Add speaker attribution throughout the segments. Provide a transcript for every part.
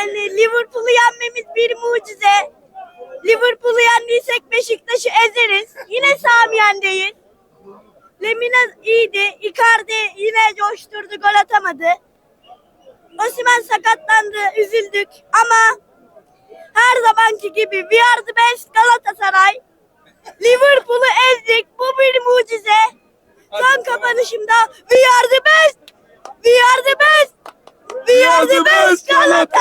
Speaker 1: Yani Liverpool'u yenmemiz bir mucize. Liverpool'u yendiysek Beşiktaş'ı ezeriz. Yine Samiyen'deyiz. Lemina iyiydi. Icardi yine coşturdu, gol atamadı. Osimhen sakatlandı, üzüldük ama her zamanki gibi we are the best Galatasaray. Liverpool'u ezdik. Bu bir mucize. Son kapanışımda we are the best. We are the best. We are the best Galatasaray.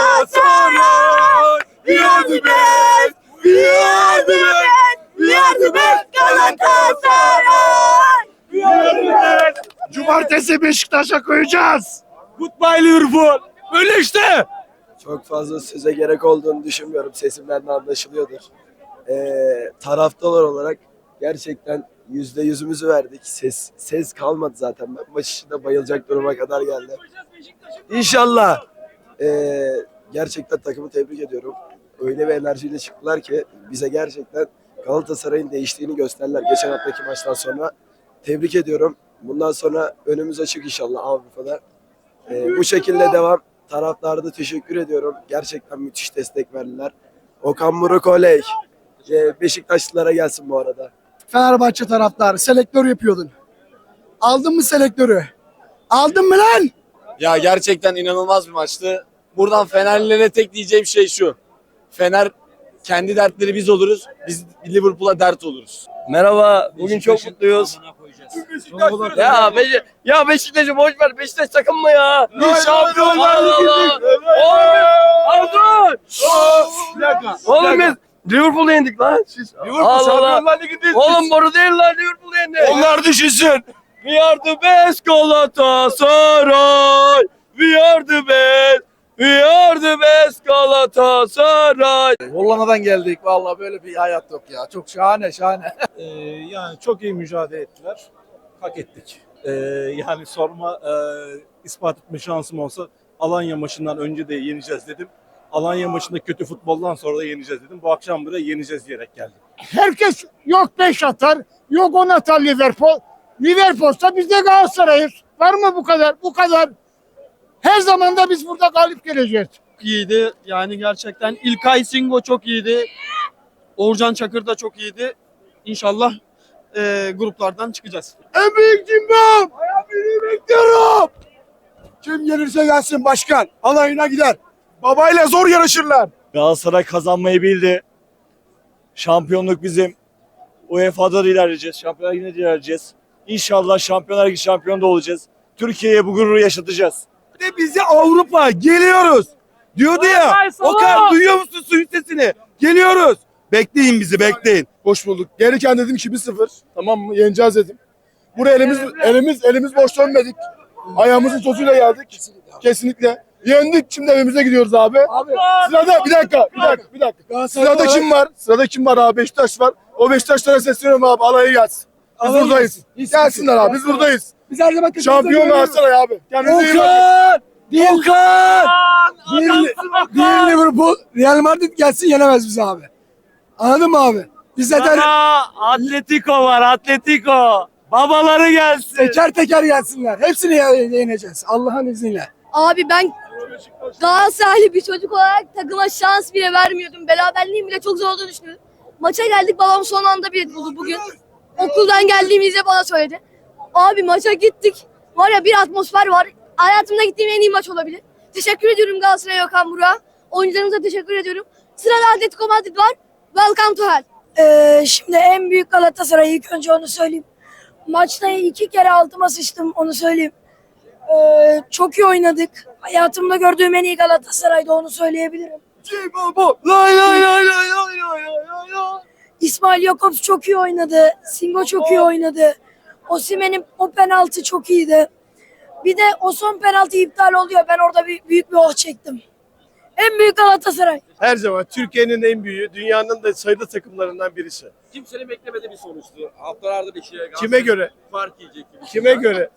Speaker 1: We are the best. We are the best. We are the best Galatasaray.
Speaker 2: Cumartesi Beşiktaş'a koyacağız.
Speaker 3: Goodbye Liverpool. Öyle işte.
Speaker 4: Çok fazla söze gerek olduğunu düşünmüyorum. Sesimden de anlaşılıyordur. Ee, taraftar olarak gerçekten yüzde yüzümüzü verdik. Ses ses kalmadı zaten. Ben maç içinde bayılacak duruma kadar geldi. İnşallah. Ee, gerçekten takımı tebrik ediyorum. Öyle bir enerjiyle çıktılar ki bize gerçekten Galatasaray'ın değiştiğini gösterdiler. Geçen haftaki maçtan sonra. Tebrik ediyorum. Bundan sonra önümüz açık inşallah Avrupa'da. Ee, bu şekilde devam. Taraftarda da teşekkür ediyorum. Gerçekten müthiş destek verdiler. Okan Buruk oley. Ee, Beşiktaşlılara gelsin bu arada.
Speaker 2: Fenerbahçe taraftarı selektör yapıyordun. Aldın mı selektörü? Aldın mı lan?
Speaker 3: Ya gerçekten inanılmaz bir maçtı. Buradan Fenerlilere tek diyeceğim şey şu. Fener kendi dertleri biz oluruz. Biz Liverpool'a dert oluruz.
Speaker 5: Merhaba, bugün çok mutluyuz. Ya, Beşi ya Beşiktaş'ı boş ver, Beşiktaş takım mı ya?
Speaker 3: Biz Şampiyonlar
Speaker 5: Allah Allah. Oğlum, biz- Liverpool'u yendik lan.
Speaker 3: Liverpool
Speaker 5: Allah Allah.
Speaker 3: Şampiyonlar Ligi'ndeyiz.
Speaker 5: Oğlum boru değil lan Liverpool'u yendi.
Speaker 3: Onlar düşünsün.
Speaker 5: We are the best Galatasaray. We are the best. We are the best Galatasaray.
Speaker 2: Hollanda'dan geldik. Vallahi böyle bir hayat yok ya. Çok şahane şahane.
Speaker 6: Ee, yani çok iyi mücadele ettiler. Hak ettik. Ee, yani sorma e, ispat etme şansım olsa Alanya maçından önce de yeneceğiz dedim. Alanya maçında kötü futboldan sonra da yeneceğiz dedim. Bu akşam buraya yeneceğiz diyerek geldim.
Speaker 7: Herkes yok 5 atar, yok 10 atar Liverpool. Liverpool'sa biz de Galatasaray'ız. Var mı bu kadar? Bu kadar. Her zaman da biz burada galip geleceğiz.
Speaker 8: iyiydi. Yani gerçekten İlkay Singo çok iyiydi. Uğurcan Çakır da çok iyiydi. İnşallah eee, gruplardan çıkacağız.
Speaker 2: En büyük cimbom. Ayağımı bekliyorum. Kim gelirse gelsin başkan. Alayına gider. Babayla zor yarışırlar.
Speaker 3: Galatasaray kazanmayı bildi. Şampiyonluk bizim. UEFA'da da ilerleyeceğiz. Şampiyonlar Ligi'nde de ilerleyeceğiz. İnşallah Şampiyonlar Ligi şampiyonu da olacağız. Türkiye'ye bu gururu yaşatacağız.
Speaker 2: De bizi Avrupa geliyoruz. Diyordu ya. Okan duyuyor musun suyun sesini? Geliyoruz. Bekleyin bizi bekleyin. Hoş bulduk. Gelirken dedim ki 1-0. Tamam mı? Yeneceğiz dedim. Buraya elimiz elimiz elimiz boş dönmedik. Ayağımızın tozuyla geldik. Kesinlikle. Yendik. Şimdi evimize gidiyoruz abi. Sırada bir dakika, bir dakika, bir dakika. Sırada kim var? Sırada kim var abi? Beşiktaş var. O Beşiktaşlara sesleniyorum abi. Alaya gelsin. Biz buradayız. Gelsinler abi. Biz buradayız.
Speaker 7: Biz her zaman
Speaker 2: Şampiyon Galatasaray abi. Kendinize iyi bakın.
Speaker 7: Okan! Değil Okan! Değil, değil Liverpool. Real Madrid gelsin yenemez bizi abi. Anladın mı abi? Biz zaten
Speaker 5: Aa, Atletico var, Atletico. Babaları gelsin.
Speaker 7: teker teker gelsinler. Hepsini ye- yeneceğiz. Allah'ın izniyle.
Speaker 1: Abi ben Galatasaraylı bir çocuk olarak takıma şans bile vermiyordum. Beraberliğin bile çok zor olduğunu düşünüyordum. Maça geldik babam son anda bir buldu bugün. Okuldan geldiğimizde bana söyledi. Abi maça gittik. Var ya bir atmosfer var. Hayatımda gittiğim en iyi maç olabilir. Teşekkür ediyorum Galatasaray Okan Burak'a. Oyuncularımıza teşekkür ediyorum. Sırada Atletico Madrid var. Welcome to hell.
Speaker 9: Ee, şimdi en büyük Galatasaray ilk önce onu söyleyeyim. Maçta iki kere altıma sıçtım onu söyleyeyim. Ee, çok iyi oynadık. Hayatımda gördüğüm en iyi Galatasaray'da onu söyleyebilirim.
Speaker 2: Lay lay lay lay lay lay lay lay.
Speaker 9: İsmail Jakobs çok iyi oynadı. Singo çok iyi oynadı. Osimhen'in o penaltı çok iyiydi. Bir de o son penaltı iptal oluyor. Ben orada bir, büyük bir oh çektim. En büyük Galatasaray.
Speaker 2: Her zaman Türkiye'nin en büyüğü, dünyanın da sayılı takımlarından birisi.
Speaker 8: Kimsenin beklemediği bir sonuçtu. Haftalarda Beşiktaş'a
Speaker 2: Kime göre?
Speaker 8: fark yiyecek gibi.
Speaker 2: Kime göre?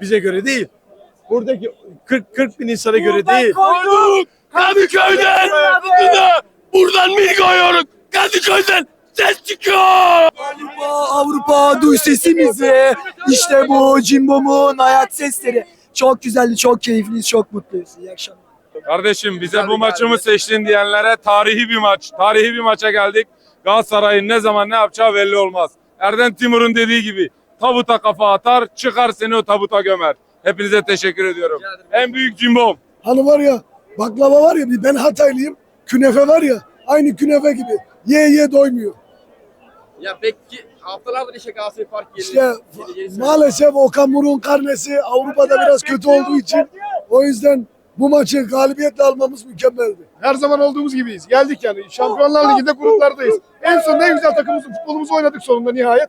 Speaker 2: Bize göre değil. Buradaki 40 40 bin insana göre değil.
Speaker 5: Kadıköy'den tutunu buradan mil koyuyoruz. Kadıköy'den ses çıkıyor.
Speaker 7: Avrupa, Avrupa duy sesimizi. İşte bu Cimbom'un ayak sesleri. Çok güzeldi, çok keyifliyiz, çok mutluyuz. İyi akşamlar.
Speaker 10: Kardeşim bize bu maçı mı seçtin diyenlere tarihi bir maç. Tarihi bir maça geldik. Galatasaray'ın ne zaman ne yapacağı belli olmaz. Erden Timur'un dediği gibi tabuta kafa atar çıkar seni o tabuta gömer. Hepinize teşekkür ediyorum. En büyük cimbom.
Speaker 11: Hani var ya baklava var ya ben Hataylıyım. Künefe var ya aynı künefe gibi. Ye ye doymuyor.
Speaker 12: Ya peki haftalardır işte Galatasaray Park yeri.
Speaker 11: İşte
Speaker 12: yeri-
Speaker 11: maalesef Okan Buruk'un karnesi Avrupa'da biraz kötü olduğu için o yüzden bu maçı galibiyetle almamız mükemmeldi.
Speaker 2: Her zaman olduğumuz gibiyiz. Geldik yani. Şampiyonlar Ligi'nde gruplardayız. En sonunda en güzel takımımızı, futbolumuzu oynadık sonunda nihayet.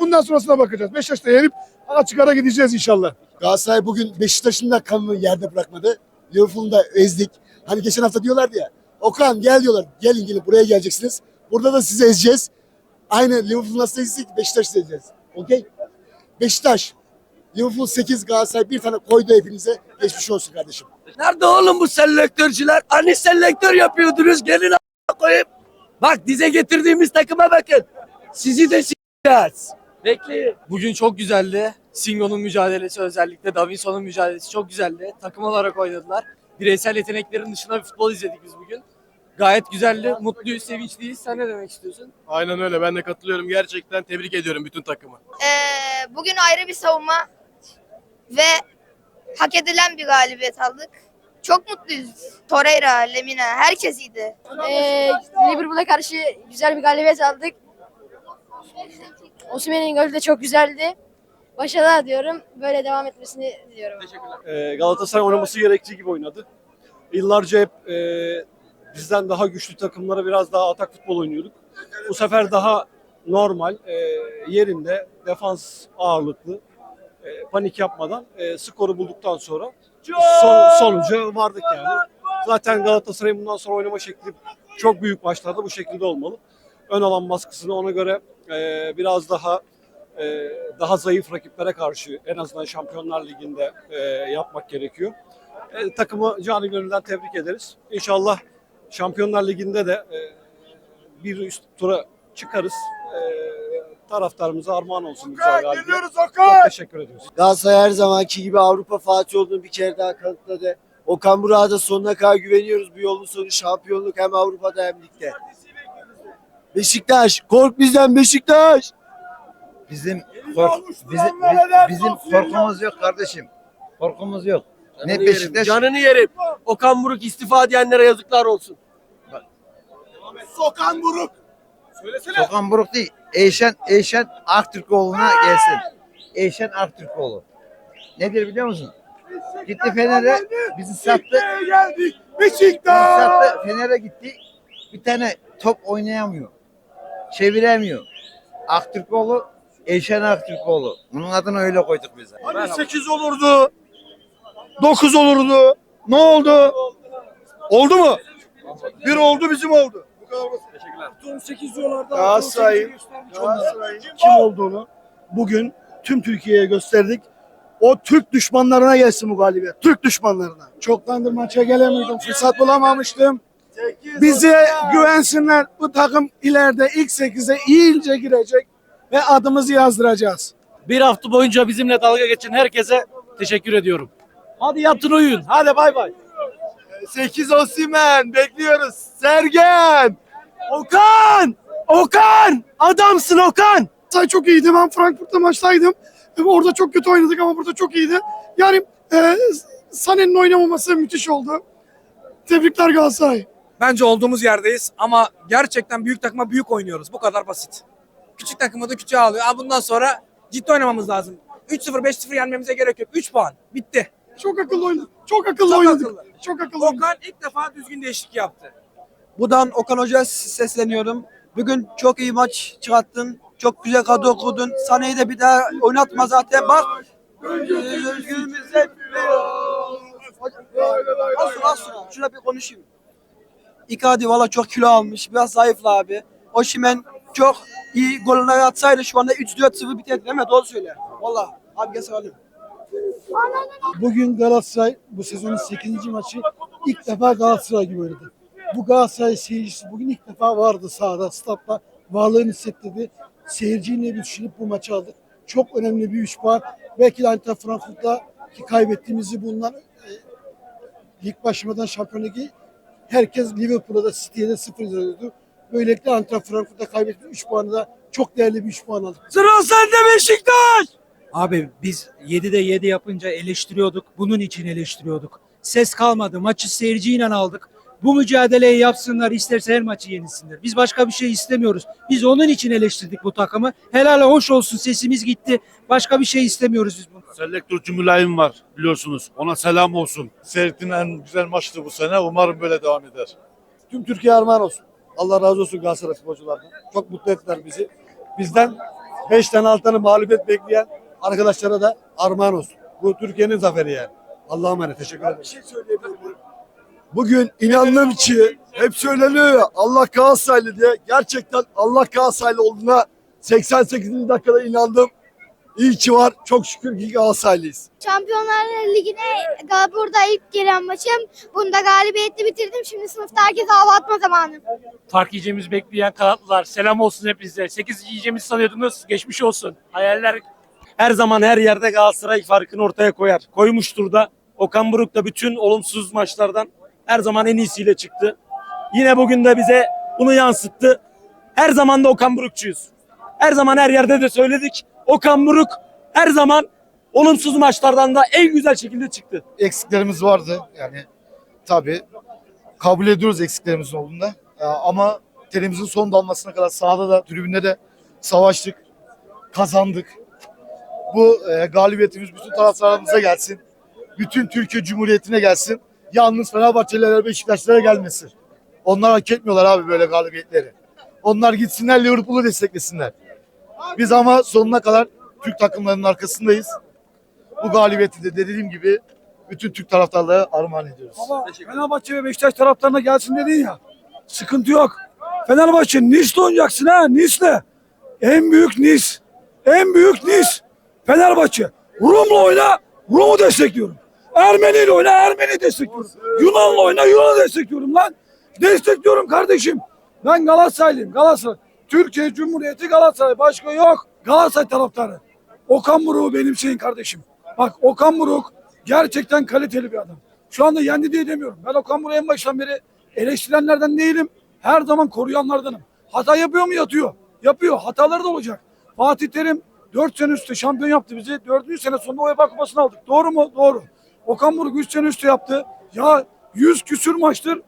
Speaker 2: Bundan sonrasına bakacağız. Beşiktaş'ta yenip açık ara gideceğiz inşallah.
Speaker 11: Galatasaray bugün Beşiktaş'ın da kanını yerde bırakmadı. Liverpool'u da ezdik. Hani geçen hafta diyorlardı ya. Okan gel diyorlar. Gelin gelin buraya geleceksiniz. Burada da sizi ezeceğiz. Aynı Liverpool nasıl ezdik Beşiktaş'ı ezeceğiz. Okey? Beşiktaş. Liverpool 8 Galatasaray bir tane koydu hepinize. Geçmiş olsun kardeşim.
Speaker 12: Nerede oğlum bu selektörcüler? Hani selektör yapıyordunuz gelin a- koyup. Bak dize getirdiğimiz takıma bakın. Sizi de s**eceğiz. Bekleyin.
Speaker 13: Bugün çok güzeldi. Singo'nun mücadelesi özellikle Davinson'un mücadelesi çok güzeldi. Takım olarak oynadılar. Bireysel yeteneklerin dışında bir futbol izledik biz bugün. Gayet güzeldi. Mutluyuz, sevinçliyiz. Sen ne demek istiyorsun?
Speaker 8: Aynen öyle ben de katılıyorum. Gerçekten tebrik ediyorum bütün takımı.
Speaker 6: Ee, bugün ayrı bir savunma ve hak edilen bir galibiyet aldık. Çok mutluyuz. Torreira, Lemina, herkes iyiydi.
Speaker 14: Ee, Liverpool'a karşı güzel bir galibiyet aldık. Osimhen'in golü de çok güzeldi. Başarılar diyorum. Böyle devam etmesini diliyorum.
Speaker 8: Ee, Galatasaray oynaması gerektiği gibi oynadı. Yıllarca hep e, bizden daha güçlü takımlara biraz daha atak futbol oynuyorduk. Bu sefer daha normal, e, yerinde, defans ağırlıklı, e, panik yapmadan e, skoru bulduktan sonra son, sonuca vardık yani. Zaten Galatasaray'ın bundan sonra oynama şekli çok büyük maçlarda bu şekilde olmalı. Ön alan baskısını ona göre e, biraz daha e, daha zayıf rakiplere karşı en azından Şampiyonlar Ligi'nde e, yapmak gerekiyor. E, takımı canı gönülden tebrik ederiz. İnşallah Şampiyonlar Ligi'nde de e, bir üst tura çıkarız. E, taraftarımıza armağan olsun güzel galibiyet. Çok teşekkür ediyoruz.
Speaker 15: Galatasaray her zamanki gibi Avrupa Fatih olduğunu bir kere daha kanıtladı. Okan Burak'a da sonuna kadar güveniyoruz. Bu yolun sonu şampiyonluk hem Avrupa'da hem ligde. Beşiktaş, kork bizden Beşiktaş.
Speaker 16: Bizim kork bizim bizim korkumuz yok kardeşim. Korkumuz yok. Ne Beşiktaş
Speaker 12: Canını yerim. Okan Buruk istifa diyenlere yazıklar olsun.
Speaker 11: Sokan Buruk.
Speaker 16: Okan Buruk değil. Eyşen Eyşen Aktürkoğlu'na gelsin. Eyşen Aktürkoğlu. Nedir biliyor musun? Gitti Fener'e bizi sattı.
Speaker 11: geldik.
Speaker 16: Bizi
Speaker 11: Beşiktaş.
Speaker 16: sattı. Fener'e gitti. Bir tane top oynayamıyor. Çeviremiyor. Aktürkoğlu Eyşen Aktürkoğlu. Bunun adını öyle koyduk biz.
Speaker 17: Hani 8 olurdu. 9 olurdu. Ne oldu? Oldu mu? Bir oldu bizim oldu. 18 yollarda
Speaker 2: Galatasaray'ın Galatasaray'ın kim olduğunu bugün tüm Türkiye'ye gösterdik. O Türk düşmanlarına gelsin bu galibiyet. Türk düşmanlarına. Çoktandır maça gelemiyordum. Fırsat bulamamıştım. Bize güvensinler. Bu takım ileride ilk 8'e iyice girecek ve adımızı yazdıracağız.
Speaker 13: Bir hafta boyunca bizimle dalga geçen herkese teşekkür ediyorum. Hadi yatın uyuyun. Hadi bay bay.
Speaker 17: 8 Osimen bekliyoruz. Sergen. Okan. Okan. Adamsın Okan.
Speaker 2: Say çok iyiydi. Ben Frankfurt'ta maçtaydım. E, Orada çok kötü oynadık ama burada çok iyiydi. Yani e, Sané'nin oynamaması müthiş oldu. Tebrikler Galatasaray.
Speaker 13: Bence olduğumuz yerdeyiz ama gerçekten büyük takıma büyük oynuyoruz. Bu kadar basit. Küçük takımı da küçüğe alıyor. Aa, bundan sonra ciddi oynamamız lazım. 3-0 5-0 yenmemize gerek yok. 3 puan. Bitti.
Speaker 2: Çok akıllı oynadık. Çok akıllı
Speaker 13: Çok
Speaker 2: oynadık.
Speaker 13: akıllı.
Speaker 2: Çok akıllı oynadık.
Speaker 13: Okan ilk defa düzgün değişiklik yaptı.
Speaker 12: Buradan Okan Hoca'ya sesleniyorum. Bugün çok iyi maç çıkarttın. Çok güzel kadro kurdun. Sane'yi de bir daha oynatma zaten. Bak. Özgürümüze Az sonra. Şuna bir konuşayım. Icardi valla çok kilo almış. Biraz zayıfla abi. Osimhen çok iyi golüne atsaydı şu anda 3-4-0 biterdi değil mi? Doğru söyle. Valla. Abi gel sarılayım.
Speaker 2: Bugün Galatasaray bu sezonun 8. maçı ilk defa Galatasaray gibi oynadı. Bu Galatasaray seyircisi bugün ilk defa vardı sahada, statta. Varlığını hissettirdi. Seyirciyle bir düşünüp bu maçı aldık. Çok önemli bir 3 puan. Belki de Eintracht Frankfurt'ta ki kaybettiğimizi bundan e,
Speaker 11: lig başlamadan Şampiyon Ligi herkes Liverpool'a da City'ye de 0 yazıyordu. Böylelikle Eintracht Frankfurt'ta kaybettik 3 puanı da çok değerli bir 3 puan aldık.
Speaker 18: Sıra sende Beşiktaş.
Speaker 14: Abi biz 7'de 7 yapınca eleştiriyorduk. Bunun için eleştiriyorduk. Ses kalmadı. Maçı seyirciyle aldık. Bu mücadeleyi yapsınlar isterse her maçı yenilsinler. Biz başka bir şey istemiyoruz. Biz onun için eleştirdik bu takımı. Helal hoş olsun sesimiz gitti. Başka bir şey istemiyoruz biz bunu.
Speaker 19: Selektör Cumhurlayım var biliyorsunuz. Ona selam olsun. Seyrettiğim en güzel maçtı bu sene. Umarım böyle devam eder.
Speaker 11: Tüm Türkiye armağan olsun. Allah razı olsun Galatasaray futbolculardan. Çok mutlu ettiler bizi. Bizden 5 tane 6 tane mağlubiyet bekleyen arkadaşlara da armağan olsun. Bu Türkiye'nin zaferi yani. Allah'a emanet. Teşekkür ederim.
Speaker 20: Bir şey söyleyebilir miyim? Bugün inandım ki hep söyleniyor ya Allah Galatasaraylı diye. Gerçekten Allah Galatasaraylı olduğuna 88. dakikada inandım. İyi ki var. Çok şükür ki Galatasaraylıyız.
Speaker 7: Şampiyonlar Ligi'ne burada ilk gelen maçım. Bunda galibiyetli bitirdim. Şimdi sınıfta herkese hava atma zamanı.
Speaker 13: Fark yiyeceğimiz bekleyen kanatlılar. Selam olsun hepinize. 8 yiyeceğimizi sanıyordunuz. Geçmiş olsun. Hayaller her zaman her yerde Galatasaray farkını ortaya koyar. Koymuştur da. Okan Buruk da bütün olumsuz maçlardan her zaman en iyisiyle çıktı. Yine bugün de bize bunu yansıttı. Her zaman da Okan Burukçuyuz. Her zaman her yerde de söyledik. Okan Buruk her zaman olumsuz maçlardan da en güzel şekilde çıktı.
Speaker 11: eksiklerimiz vardı. Yani tabii kabul ediyoruz eksiklerimizin olduğunda. Ee, Ama terimizin son damlasına kadar sahada da tribünde de savaştık. Kazandık. Bu e, galibiyetimiz bütün taraftarlarımıza gelsin. Bütün Türkiye Cumhuriyeti'ne gelsin. Yalnız Fenerbahçelilere Beşiktaşlara gelmesin. Onlar hak etmiyorlar abi böyle galibiyetleri. Onlar gitsinler Liverpool'u desteklesinler. Biz ama sonuna kadar Türk takımlarının arkasındayız. Bu galibiyeti de dediğim gibi bütün Türk taraftarlara armağan ediyoruz.
Speaker 18: Ama Fenerbahçe ve Beşiktaş taraftarına gelsin dedin ya. Sıkıntı yok. Fenerbahçe Nice'le oynayacaksın ha Nice'le. En büyük Nice. En büyük Nice. Fenerbahçe. Rum'la oyna. Rum'u destekliyorum. Ermeni'yle oyna. Ermeni destekliyorum. Yunan'la oyna. Yunan'ı destekliyorum lan. Destekliyorum kardeşim. Ben Galatasaraylıyım. Galatasaray. Türkiye Cumhuriyeti Galatasaray. Başka yok. Galatasaray taraftarı. Okan Buruk'u benimseyin kardeşim. Bak Okan Buruk gerçekten kaliteli bir adam. Şu anda yendi diye demiyorum. Ben Okan Buruk'u en baştan beri eleştirenlerden değilim. Her zaman koruyanlardanım. Hata yapıyor mu? Yatıyor. Yapıyor. Hataları da olacak. Fatih Terim 4 sene üstte şampiyon yaptı bizi. 4. sene sonunda UEFA kupasını aldık. Doğru mu? Doğru. Okan Buruk 3 sene üstte yaptı. Ya 100 küsür maçtır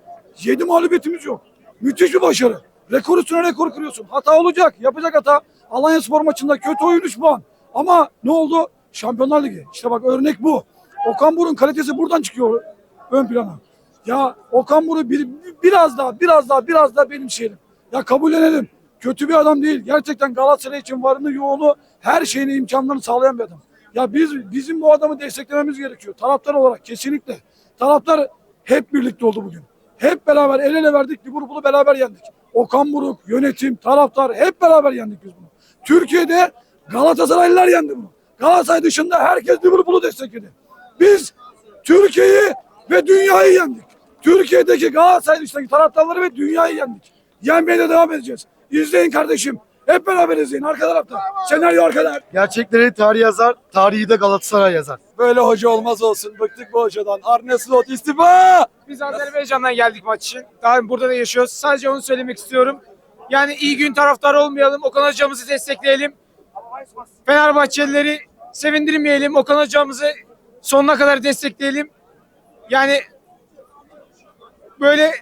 Speaker 18: 7 mağlubiyetimiz yok. Müthiş bir başarı. Rekor üstüne rekor kırıyorsun. Hata olacak. Yapacak hata. Alanya Spor maçında kötü oyun 3 puan. Ama ne oldu? Şampiyonlar Ligi. İşte bak örnek bu. Okan Buruk'un kalitesi buradan çıkıyor ön plana. Ya Okan Buruk bir, biraz daha, biraz daha, biraz daha benimseyelim. Ya kabullenelim. Kötü bir adam değil. Gerçekten Galatasaray için varını yoğunu her şeyini imkanlarını sağlayan bir adam. Ya biz bizim bu adamı desteklememiz gerekiyor. Taraftar olarak kesinlikle. Taraftar hep birlikte oldu bugün. Hep beraber el ele verdik. Liverpool'u beraber yendik. Okan Buruk, yönetim, taraftar hep beraber yendik biz bunu. Türkiye'de Galatasaraylılar yendi bunu. Galatasaray dışında herkes Liverpool'u destekledi. Biz Türkiye'yi ve dünyayı yendik. Türkiye'deki Galatasaray dışındaki taraftarları ve dünyayı yendik. Yenmeye de devam edeceğiz. İzleyin kardeşim. Hep beraber izleyin arka tarafta. Senaryo arkada.
Speaker 11: Gerçekleri tarih yazar, tarihi de Galatasaray yazar.
Speaker 18: Böyle hoca olmaz olsun. Bıktık bu hocadan. Arne Slot istifa.
Speaker 13: Biz Azerbaycan'dan geldik maç için. Daha burada da yaşıyoruz. Sadece onu söylemek istiyorum. Yani iyi gün taraftarı olmayalım. Okan hocamızı destekleyelim. Fenerbahçelileri sevindirmeyelim. Okan hocamızı sonuna kadar destekleyelim. Yani böyle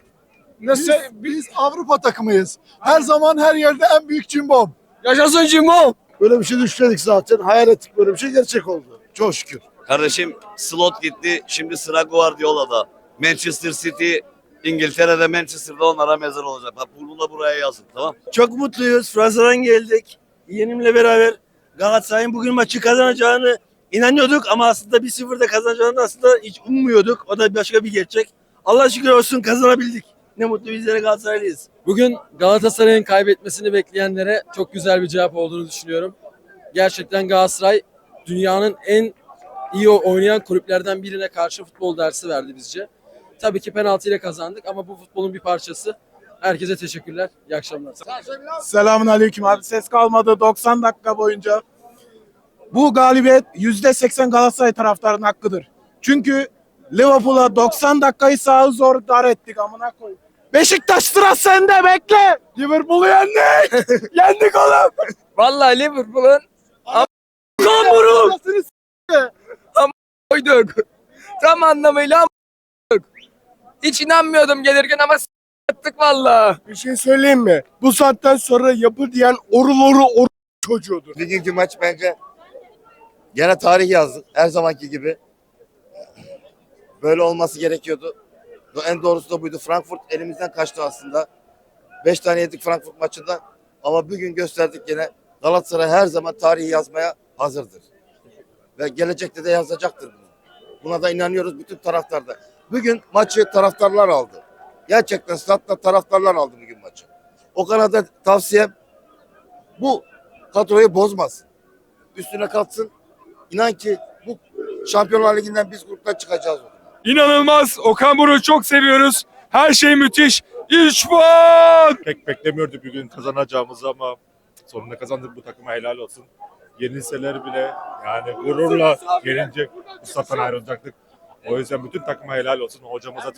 Speaker 13: nasıl
Speaker 20: Biz Avrupa takımıyız. Her zaman her yerde en büyük cimbom.
Speaker 18: yaşasın Cimo.
Speaker 11: Böyle bir şey düşünmedik zaten. Hayal ettik böyle bir şey gerçek oldu. Çok şükür.
Speaker 6: Kardeşim slot gitti. Şimdi sıra Guardiola'da. Manchester City İngiltere'de Manchester'da onlara mezar olacak. Bak bunu da buraya yazın tamam.
Speaker 18: Çok mutluyuz. Fransa'dan geldik. Yeğenimle beraber Galatasaray'ın bugün maçı kazanacağını inanıyorduk ama aslında 1-0'da kazanacağını aslında hiç ummuyorduk. O da başka bir gerçek. Allah şükür olsun kazanabildik. Ne mutlu bizlere Galatasaraylıyız.
Speaker 13: Bugün Galatasaray'ın kaybetmesini bekleyenlere çok güzel bir cevap olduğunu düşünüyorum. Gerçekten Galatasaray dünyanın en iyi oynayan kulüplerden birine karşı futbol dersi verdi bizce. Tabii ki penaltıyla kazandık ama bu futbolun bir parçası. Herkese teşekkürler. İyi akşamlar.
Speaker 8: Selamun aleyküm abi. Ses kalmadı 90 dakika boyunca. Bu galibiyet %80 Galatasaray taraftarının hakkıdır. Çünkü
Speaker 21: Liverpool'a 90 dakikayı sahı zor dar ettik amına koyayım. Beşiktaş sıra sende bekle. Liverpool'u yendik. yendik oğlum.
Speaker 5: Vallahi Liverpool'un
Speaker 21: Kamburuk.
Speaker 5: koyduk. Tam anlamıyla am***dık. Hiç inanmıyordum gelirken ama s**ttık valla.
Speaker 21: Bir şey söyleyeyim mi? Bu saatten sonra yapı diyen orul oru oru çocuğudur.
Speaker 22: Bugünkü maç bence gene tarih yazdık her zamanki gibi. Böyle olması gerekiyordu. En doğrusu da buydu. Frankfurt elimizden kaçtı aslında. 5 tane yedik Frankfurt maçında. Ama bugün gösterdik gene Galatasaray her zaman tarihi yazmaya hazırdır. Ve gelecekte de yazacaktır. Buna da inanıyoruz bütün taraftarda. Bugün maçı taraftarlar aldı. Gerçekten statta taraftarlar aldı bugün maçı. O kanada tavsiyem bu kadroyu bozmaz. Üstüne katsın. İnan ki bu Şampiyonlar Ligi'nden biz gruptan çıkacağız.
Speaker 23: İnanılmaz. Okan Buruk'u çok seviyoruz. Her şey müthiş. 3 puan.
Speaker 24: Pek beklemiyorduk bugün kazanacağımızı ama sonunda kazandık bu takıma helal olsun. Yenilseler bile yani gururla gelince bu sattan ayrılacaktık. O yüzden bütün takıma helal olsun. Hocamıza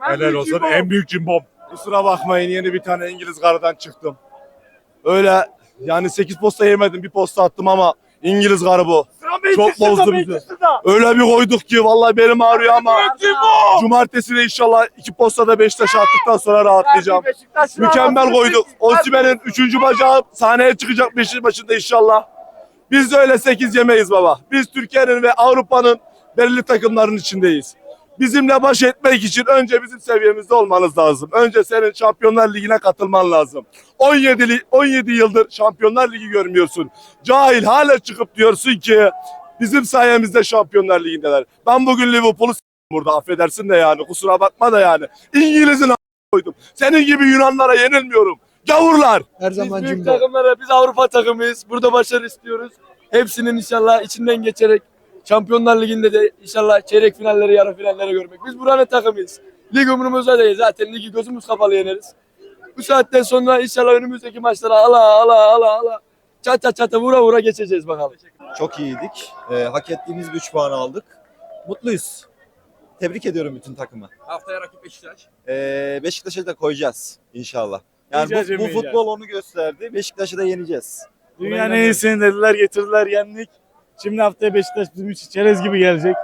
Speaker 24: Helal olsun. En büyük cimbom.
Speaker 21: Kusura bakmayın yeni bir tane İngiliz garıdan çıktım. Öyle yani 8 posta yemedim bir posta attım ama İngiliz garı bu. Çok bozdu bizi. Öyle bir koyduk ki vallahi benim ağrıyor ama cumartesi de inşallah iki postada Beşiktaş'a attıktan sonra rahatlayacağım. Mükemmel koyduk. Osimhen'in 3. bacağı sahneye çıkacak Beşiktaş maçında inşallah. Biz de öyle 8 yemeyiz baba. Biz Türkiye'nin ve Avrupa'nın belirli takımların içindeyiz. Bizimle baş etmek için önce bizim seviyemizde olmanız lazım. Önce senin Şampiyonlar Ligi'ne katılman lazım. 17 li- 17 yıldır Şampiyonlar Ligi görmüyorsun. Cahil hala çıkıp diyorsun ki bizim sayemizde Şampiyonlar Ligi'ndeler. Ben bugün Liverpool'u s- burada affedersin de yani kusura bakma da yani. İngiliz'in a- koydum. Senin gibi Yunanlara yenilmiyorum. Gavurlar.
Speaker 5: Her zaman biz büyük takımlara biz Avrupa takımıyız. Burada başarı istiyoruz. Hepsinin inşallah içinden geçerek Şampiyonlar Ligi'nde de inşallah çeyrek finalleri, yarı finalleri görmek. Biz buranın takımıyız. Lig umurumuzda değil. Zaten ligi gözümüz kapalı yeneriz. Bu saatten sonra inşallah önümüzdeki maçlara ala ala ala ala çata çata vura vura geçeceğiz bakalım.
Speaker 6: Çok iyiydik. Ee, hak ettiğimiz 3 puan aldık. Mutluyuz. Tebrik ediyorum bütün takımı.
Speaker 25: Haftaya rakip Beşiktaş.
Speaker 6: Ee, Beşiktaş'a da koyacağız inşallah. Yani
Speaker 24: Yiyeceğiz,
Speaker 6: bu, bu
Speaker 24: yemeyeceğiz.
Speaker 6: futbol onu gösterdi. Beşiktaş'ı da yeneceğiz.
Speaker 24: Dünyanın en iyisini dediler getirdiler yendik. Şimdi haftaya Beşiktaş bizim için çerez gibi gelecek.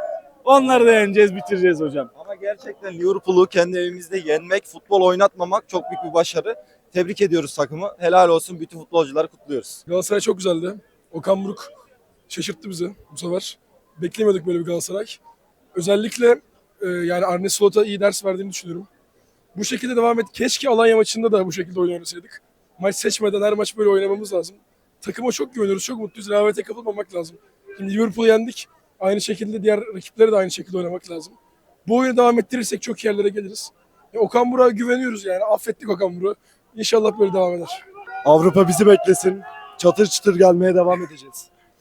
Speaker 24: Onları da yeneceğiz bitireceğiz hocam.
Speaker 6: Ama gerçekten Liverpool'u kendi evimizde yenmek, futbol oynatmamak çok büyük bir başarı. Tebrik ediyoruz takımı. Helal olsun bütün futbolcuları kutluyoruz.
Speaker 4: Galatasaray çok güzeldi. Okan Buruk şaşırttı bizi bu sefer. Beklemiyorduk böyle bir Galatasaray. Özellikle e, yani Arne Slot'a iyi ders verdiğini düşünüyorum. Bu şekilde devam et. Keşke Alanya maçında da bu şekilde oynasaydık. Maç seçmeden her maç böyle oynamamız lazım. Takıma çok güveniyoruz, çok mutluyuz. Rehavete kapılmamak lazım. Şimdi Liverpool'u yendik. Aynı şekilde diğer rakiplere de aynı şekilde oynamak lazım. Bu oyunu devam ettirirsek çok yerlere geliriz. Ya Okan Burak'a güveniyoruz yani. Affettik Okan Burak'ı. İnşallah böyle devam eder.
Speaker 21: Avrupa bizi beklesin. Çatır çıtır gelmeye devam edeceğiz.